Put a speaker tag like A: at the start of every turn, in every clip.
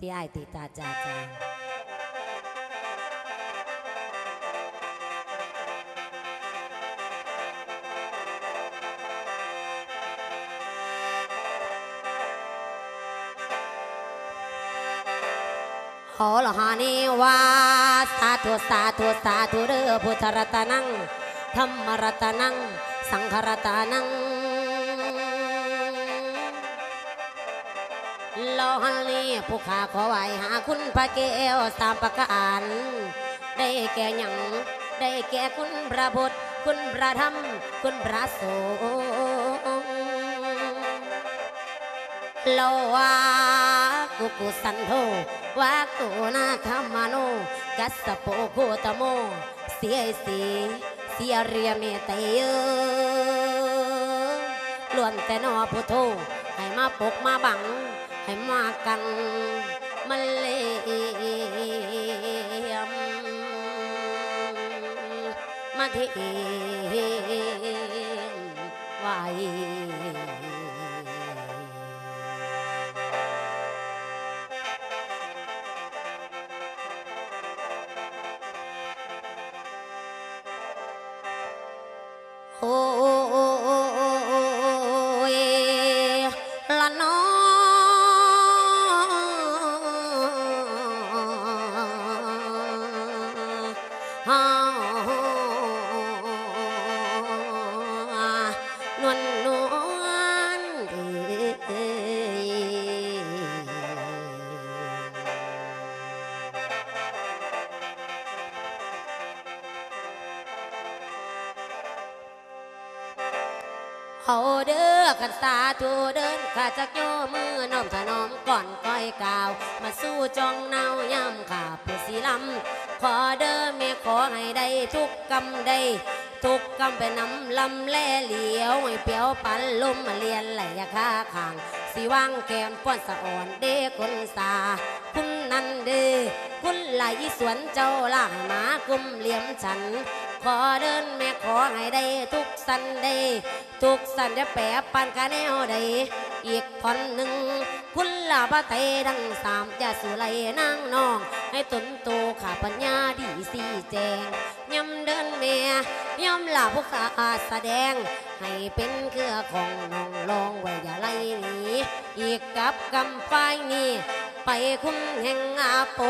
A: ที่ไอ้ติตาจาจาขอละหานิวาสาธุสาธุสาธุเด้อพุทธรัตนังธรรมรัตนัง สังฆรัตนัง ผู้ขาขอไหวหาคุณพระเกวสามประการ ได้แก่หยังได้แก่คุณพระพุทธคุณพระธรรม คุณพระสงฆ์โลวากุกุสันโธวากุนาคามโน กัสสะโปโคตโม เสียสีเสียเรียเมตเยล้วนแต่นอพุทโธให้มาปกมาบัง ให้มากันมาเลียมมาเทียมไว้โอ้ อยกาว มาสู้จองเนาย่ำขาผู้สีลำขอเด้อแม่ขอให้ได้ทุกกำได้ทุกกำไปนำลำแล่เหลียวให้เปียวปันลมมาเลียนไหลยาคาขางสีว่างแก้มป้อนสะอ่อนเด้คนสาคุณนันเดคุณไหลสวนเจ้าล่างหมากุมเหลี่ยมฉัน ขอเดินแม่ขอให้ได้ทุกสันได้ทุกสันจะแปรปันกะแนวใด อีกท่อนหนึ่ง คุณลาบะเตดังสามจะสุไลนางน้อง ให้ตนโตขาปัญญาดีสีแจงย่ำเดินแม่ย่ำลาผู้ขาแสดง ให้เป็นเครือของน้องลองไว้อย่าไล่หนีอีกกับกำไฟนี้ไปคุ้มแห่งอาโป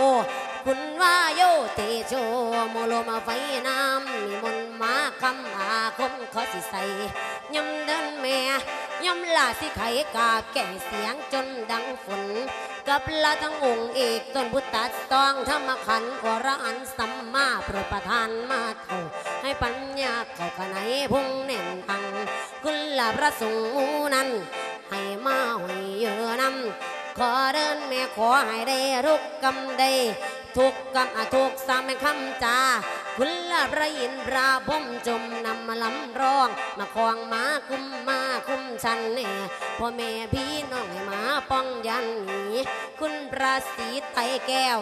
A: คุณว่าโยเตโชโมโลมาไฟน้ำมีมน มาคำอาคมขอสิใส่ยำเดินแม่ยำลาสิไขกาแก่เสียงจนดังฝนกับลาทั้งองค์เอกต้นพุทธตองธรรมขันธ์วรอันสัมมาโปรดประทานมาเท่าให้ปัญญาเข้าขนายพุ่งแน่นตังคุณลาพระสงฆ์หมู่นั้นให้มาหอยเยอะนำ ขอเดินแม่ขอให้ได้ทุกกำได้ทุกกำอทุกสามแม่คำจาคุณละพระอินทร์พระพรหมจมนำมาลำร้อง มาคลองมาคุ้มมาคุ้มชันแน่พ่อแม่พี่น้องให้มาป้องยันหนีคุณพระศรีไตแก้ว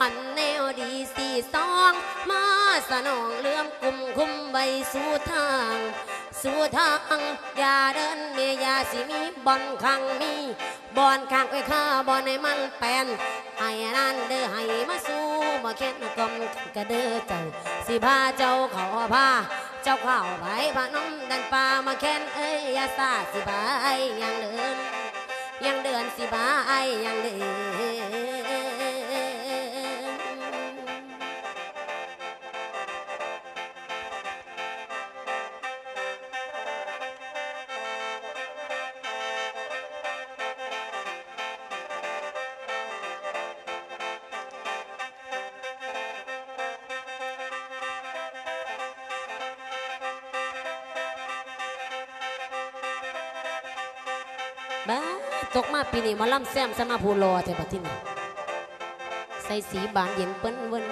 A: อันแนวดีสี่สอง มาสนองเลื่อมกุมคุ้มใบสู่ทาง สู่ทางอย่าเดินเมียยาสิมีบอนข้างมีบอนข้างไว้ข้าบอนให้มันแปนให้นั่นเด้อให้มาสู้มาเข็นกลมกระเด้อเจ้าสิพาเจ้าเขาพาเจ้าเข้าไปพนมดันป่ามาแค้นเอ้ยย่าซาสิบายยังเดินยังเดินสิบายยังเดิน ตกมาปีนี้มาล่ำแซมสมาพูรอแต่บัดที่นี่ใส่สีบานเย็นเปิ้นเวิน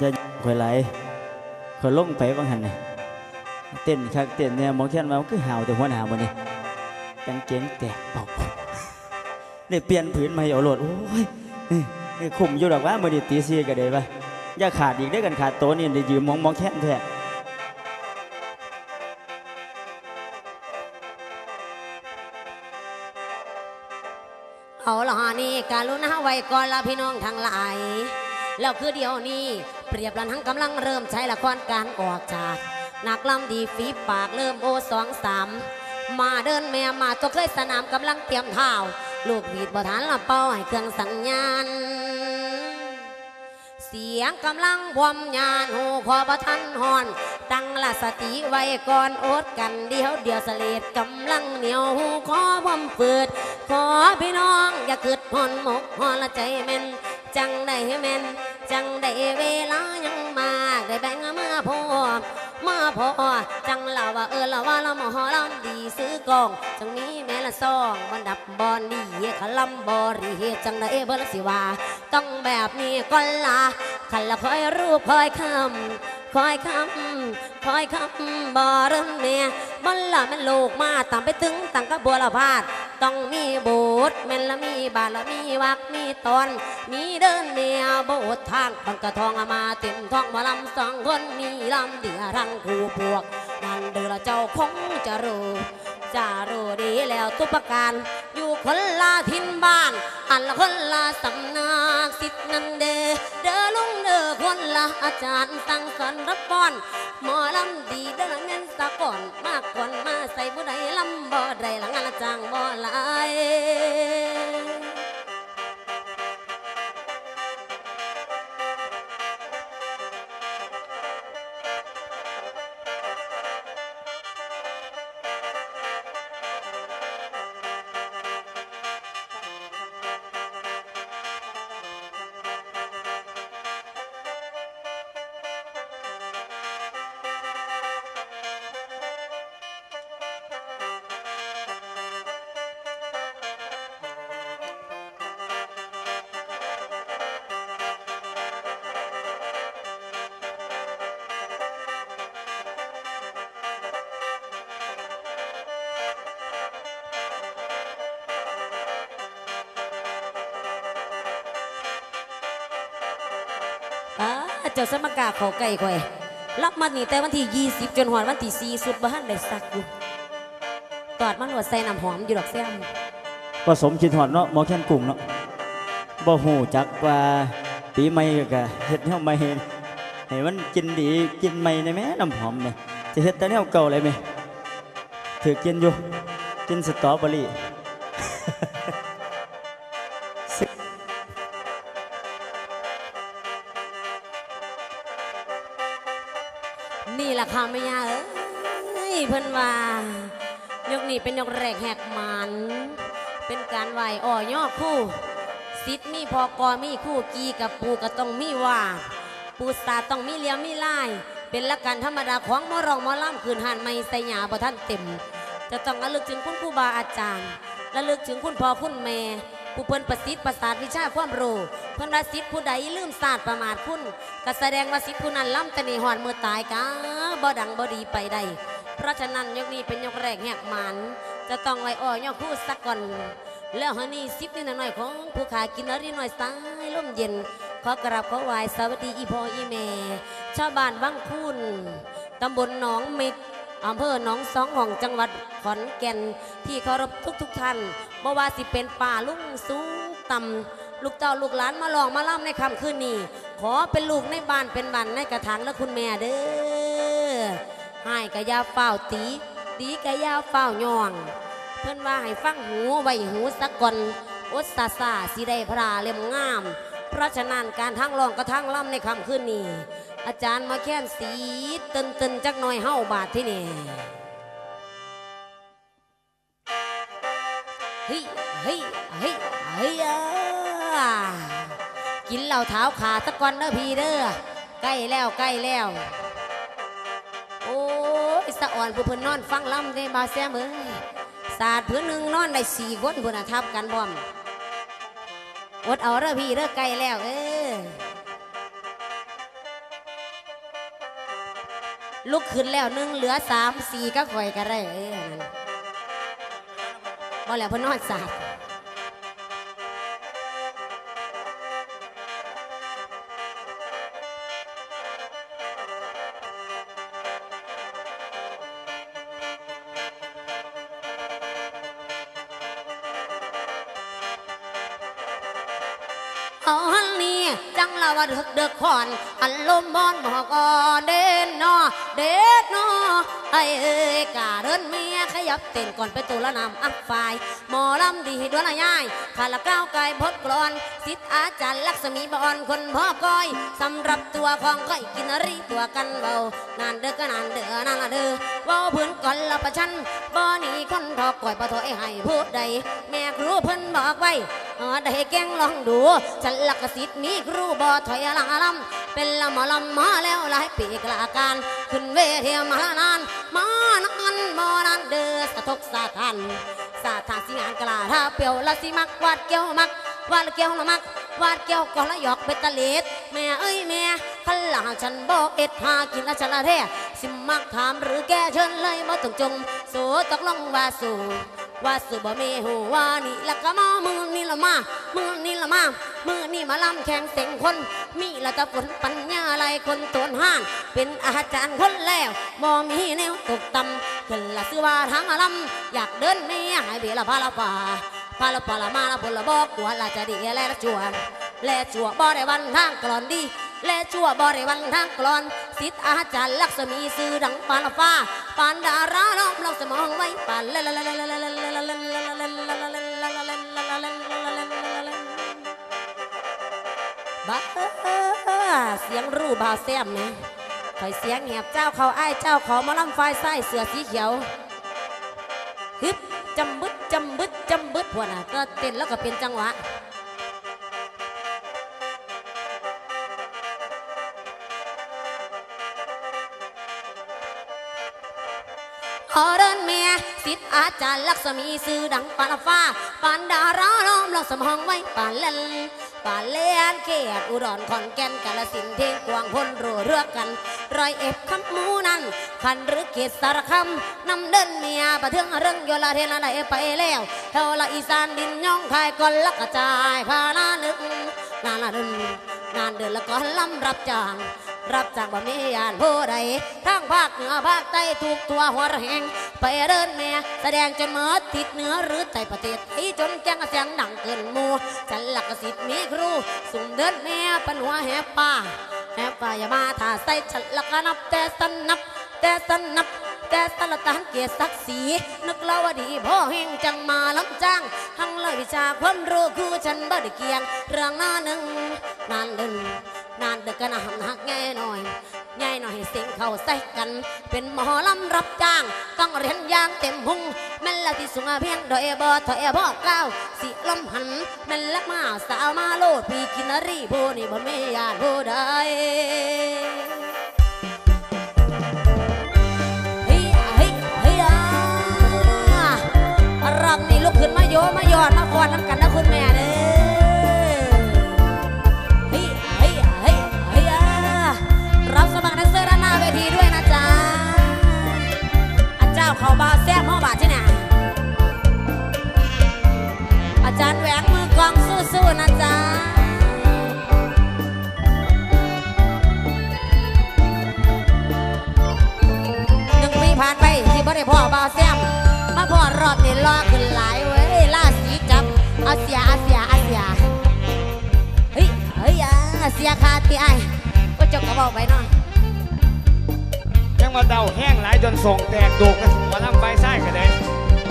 B: จะข่อยไหลข่อยลงไปบางหันนี่เต้นคักเต้นเนี่ยมองเขียนมาคือห่าวแต่หัวหน้าบ่นี่กางเกงแตกเป่าได้เปลี่ยนผืนใหม่เอาโหลดโอ้ยนี่คุมอยู่ดอกว่ามื้อนี้ตีซีก็ได้ปะอย่าขาดอีกได้กันขาดโตนี่ได้ยืมมองมองแค้นแท้
A: การุณาไว้ก่อนละพี่น้องทั้งหลาย แล้วคือเดี๋ยวนี้ เปรียบลันทั้งกำลังเริ่มใช้ละครการออกฉากนักลำดีฝีปากเริ่มโอสองสามมาเดินแม่มาตัวเคยสนามกำลังเตรียมเท้าลูกบีดบ่ทานละเป้าให้เครื่องสัญญาณ เสียงกำลังพวมยานหูขอประทันหอน ตั้งละสติไว้ก่อนอดกันเดียวเดียวเสลดกำลังเหนียวหูขอพวมฝืด ขอพี่น้องอย่าคืดหอนหมกหอนละใจแม่นจังได้แม่นจังได้เวลายังมากได้แบ่งเมื่อพอมาพอจังเล่าว่าเออเล่าว่าเราหมอลำดีซื้อกองจังนี้แม่ละซองมันดับบอลดีขลำบอรีเฮจังได้เบิ่ละสิว่าต้องแบบนี้ก่อนละขันละคอยรูปคอยคำคอยคำคอยคำบ่เริ่มแม่มันละแมันลูกมาตามไปถึงตังกระบัวละพาด ต้องมีโบทแม่นละมีบาทลมีวักมีตอน มีเดินเดียวโบททางบังกระทองเอามาเต็มท้องมาลำสองคนมีลำเดียทั้งคู่พวก นั่นเดือเจ้าคงจะรู้จะรู้ดีแล้วทุกประการ อยู่คนละทินบ้าน อันละคนละสำนักสิทธิ์นันเด เด้อลุงเด้อคนละอาจารย์สั่งสอนรับป้อนหมอลำดีเด้อ อ่าเจ้าสมกาขอไก่ข่อยรับมานี่แต่วันที่ 20 จนหอดวันที่4สุดบ้านได้สักอยู่ตอดมันหวดใส่น้ำหอมอยู่ดอกแซม
B: ผสมคิดหอดเนาะหมอแค้นกุ้งเนาะบ่หูจักว่าปีใหม่ก็เฮ็ดแนวใหม่ให้ให้มันกินดีกินใหม่ได้แหมน้ำหอมเนี่ยจะเฮ็ดแต่แนวเก่าเลยไหมถือกินอยู่กินสตรอเบอรี่
A: เป็นการไหวอ่อย่อคู่สิทธิ์มีพอกอมีคู่กีกับปูก็ต้องมีว่าปูสาต้องมีเลี้ยมมีลาย เป็นละกันธรรมดาของมอรองมอล่ำคืนหันไม่ใส่หยาบ่ท่านเต็ม จะต้องระลึกถึงคุณครูบาอาจารย์ระลึกถึงคุณพ่อคุณแม่ผู้เพิ่นประสิทธิ์ประสาทวิชาความรู้เพิ่นว่าสิทธิ์ผู้ใดลืมศาสตร์ประมาทคุณก็แสดงว่าสิทธิ์ผู้นั้นล้ำตนีหอนมือตายกาบ่ดังบ่ดีไปได้เพราะฉะนั้นยกนี้เป็นยกแรกแหกหมัน จะต้องไว้อ้อยอคู่สักก่อน แล้วฮะนี่สิบนิดหน่อยของผู้ขากินอะไรหน่อยสายลมเย็น ขอกราบขอไหวสวัสดีอีพออีแม่ชาวบ้านวังคุณตำบลหนองเม็ดอำเภอหนองสองห้องจังหวัดขอนแก่น ที่เคารพทุกทุกท่านบ่ว่าสิเป็นป่าลุ่งสูงต่ำลูกเต้าลูกหลานมาลองมาล่ำในคำคืนนี้ ขอเป็นลูกในบ้านเป็นบ้านในกระถางและคุณแม่เด้อให้กระยาเฝ้าตี ตีกะยาเฝ้าย่อง เพิ่อนว่าให้ฟังหูไว้หูสักก่อนอดซาซาสิได้พระเล่มงาม เพราะฉะนั้นการทั้งร้องกระทั้งล่ำในคำคืนนี้อาจารย์มาแค้นสีตึนตึนจักหน่อยเฮ้าบาทที่นี่เฮ้ยเฮ้ยเฮ้ยเฮ้ยอ่ากินเหล้าเท้าขาสักก่อนเด้อพีเด้อใกล้แล้วใกล้แล้ว ยสะอ่อนผู้เพิ่นนอนฟังล่ำได้บาแซมเอ้ยศาสตร์เพื้นหนึ่งนอนได้สี่คนพุ่นนทับกันพร้อมอดเอาเด้อพี่เด้อไกลแล้วเออลุกขึ้นแล้วหนึ่งเหลือสามสี่ก็ข่อยกันได้เออนั่นบ่แล้วเพิ่นนอนศาสตร์ เอาหันนี้จังละว่าเดือกเดือกขอนอันลมบอนบอกอเด่นนอเด็ดนอไอเอ้ยกาเดินเมียขยับเต้นก่อนไปตัวละนำอัพไฟหมอลำดีดวนละยายขาละก้าวไกลพดกรอนสิทธอาจารย์ลักษมีบอนคนพ่อก้อยสำหรับตัวของก้อยกินรีตัวกันเบานานเด้อก็นานเด้อนานเด้อว้าพื้นก่อนละประชันบ่หนีคนทอก่อยปะถอยให้พูดใดแม่ครูเพิ่นบอกไว้ ได้แกงลองดูฉันลักสิทธิ์มีครูบอถอยลังลำเป็นละมอลำมาแล้วหลายปีกลาการขึ้นเวทีมานานมานานมานานเดือสะทกสะทันสาทานสิงานกลาถ้าเปียวละสิมักวาดเกี้ยวมักวาดเกี้ยวละมักวาดเกี้ยวก็ละหยอกเป็นตะเลดแม่เอ้ยแม่ขันหลังฉันบอกเอ็ดหากินละฉันละแท้สิมักถามหรือแกเชิญเลยมาตรงจงโสตกลงว่าสู่ ว่าสุบมีหัวนี่ละก็มามือนี่ละมา มือนี่ละมา มือนี่มาลำแข่งเสีงคน มีละตะฝนปัญญาะไรคนตวนห้าน เป็นอาจารย์คนแล้วมอมีแนวตกต่ำขึ้นละซื้อว่าทางลำอยากเดินเมียหายเบลพาละป่าพาละป่าละมาละบนละบอกกลัวละจะดีแลละจวน แลจั่วบ่ได้วันทางกลอนดีและชั่วบ่ได้วันทางกลอนสิทธิอาจารย์ลักษมีซื้อดังปานฟ้าปานดาราล้อมเราสมองไว้ปานละละละละ เสียงรูบาแซมนะคอยเสียงแหบเจ้าเขาไอ้เจ้าเขามาลำไฟไส้เสือสีเขียวฮึบจำบึดจำบึดจำบึดพวกน่ะก็เต้นแล้วก็เป็นจังหวะอเดินเมีย สิทธิ์อาจารย์ลักษมีซื้อดังปานฟ้าปานดาราล้อมเราสมองไว้ปานเล่นปานเลียนเขตอุดรขอนแก่นกาลสินธุ์เทงกวางพลรัวเรือกัน รอยเอฟคำมูนันคันหรือเขตสารคำนำเดินเมียประเทืองเรื่องโยลาเทนอะไรไปแล้วเฮาละอีสานดินย่องคายก่อนลักระจายพานานึกนานละเดินนานเดินแล้วก็ลำรับจ้าง รับจากบ่มียานผู้ใดทั้งภาคเหนือภาคใต้ทุกตัวหัวแหงไปเดินแม่แสดงจนเมื่อทิศเหนือหรือใต้ประเทศที่จนแจ้งเสียงดังเกินมูฉันหลักสิทธิ์มีครูสุ่มเดินแม่ปันหัวแหบป่าแหบป่าอย่ามาท่าใส่ฉันหลักนับแต่สันนับแต่สันนับแต่สละตานเกียรติศักดิ์ศรีนึกเล่าว่าดีพ่อเฮงจังมาล้ำจ้างทั้งเลยวิชาความรู้คือฉันบ่ได้เกียงเรื่องหน้าหนึ่งนานดึง นานเด็กก็น่าหักหักง่ายหน่อยง่ายหน่อยเสียงเข้าใส่กัน เป็นหมอลำรับจ้าง ต้องเรียนยางเต็มหุงแม่นละที่สูงเพียงดอยบ่ถอยบ่ก้าวสิลมหันแม่นละมาสาวมาโลดปีกินรีผู้นี่บ่มีญาติผู้ใดเฮียเฮียเฮียรอบนี้ลุกขึ้นมาโยมาหยอดมาก่อนน้ำกันนะคุณแม่เด้อ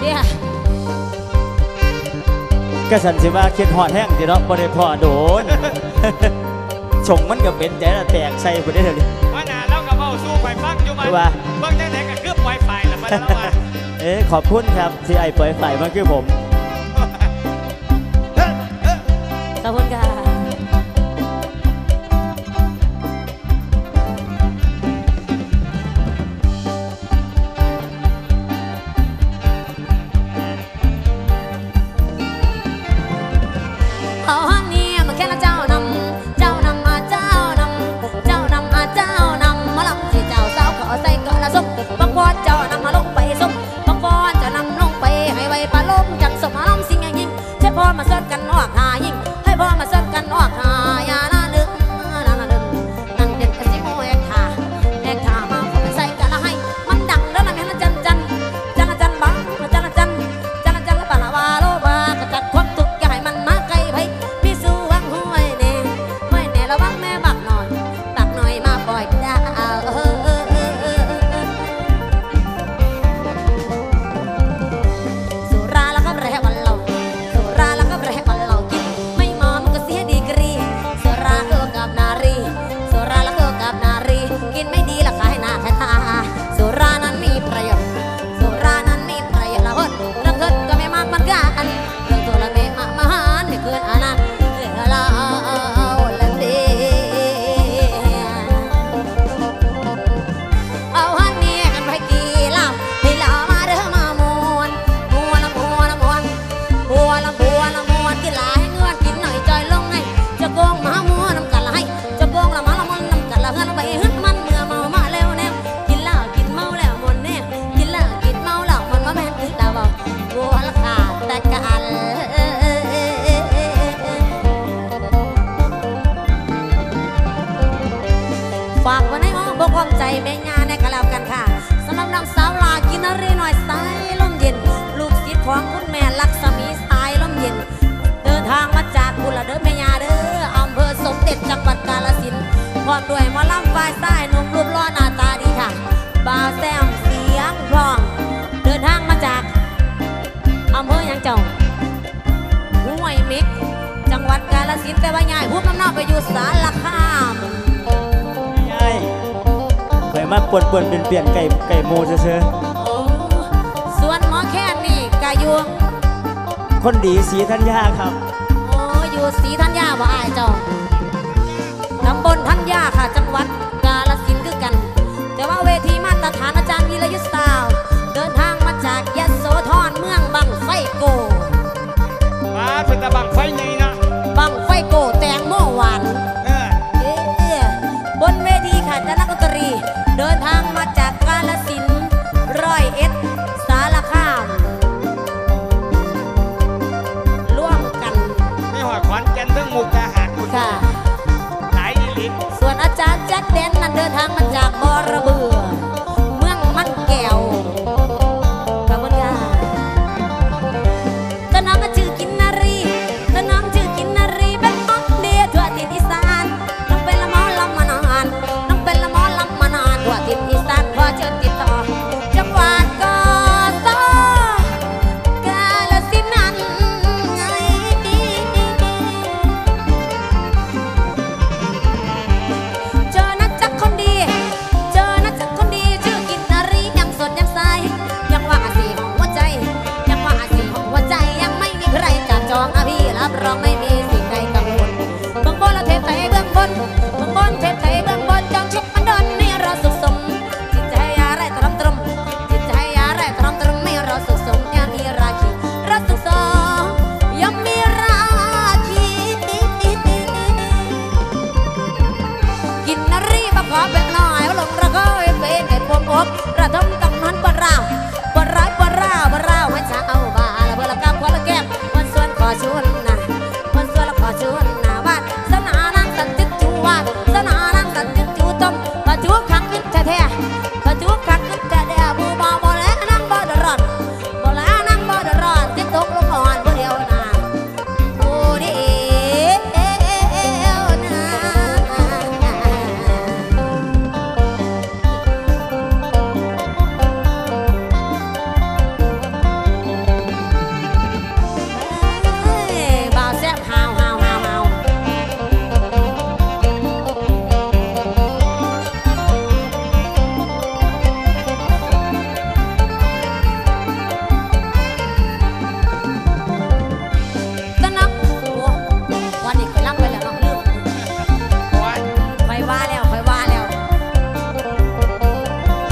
A: เดี๋ยวก็สันสิว่า
B: คิดหอดแห้งสิเนาะบ่ได้พอโดนชงมันก็เป็นแต่ละแตกใส่บ่ได้เดี๋ยวนี้
C: ว่าหนาแล้วก็เมาสู้ไปฟังอยู่มัน
B: ว่า
C: เบิ่งจังไหนก็คือปล่อยไฟแล้วมาแล้วว่า
B: เอ๊ะขอบคุณครับที่ไอ้ปล่อยไฟมันคือผม
A: ขอบคุณค่ะ็ดจังหวัดกาลสินพร้อมด้วยมาล่ำฝ่ายใต้นมรูปล้อหน้าตาดีค่ะบ่าวแซงเสียงพร้อม เดินทางมาจากอำเภอยางเจ้าห้วยมิกจังหวัดกาลสินแต่ว่าใหญ่พูดน้ำหน้าไปอยู่สารคาม
B: ใหญ่เคยมาปวดปวดเปลี่ยนเปลี่ยนไก่ไก่โมเซอ
A: ส่วนหมอแค่นี่กายุ
B: งคนดีสีทัญญาครับ
A: โอ้อยู่สีทัญญาบ่อายเจ้า ตำบลทันยาค่ะจังหวัดกาลสินคือกัน แต่ว่าเวทีมาตรฐานอาจารย์วีรยุทธ์สาว เดินทางมาจากยะโสธร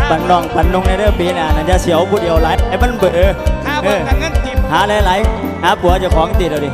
A: ปันน้องปันนงในเรื่องปีน่ะนันจะเสียวผู้เดียวไห
B: ลไอ้มันเบื่อหาหลายๆหาผัวจะของติดเอาดิ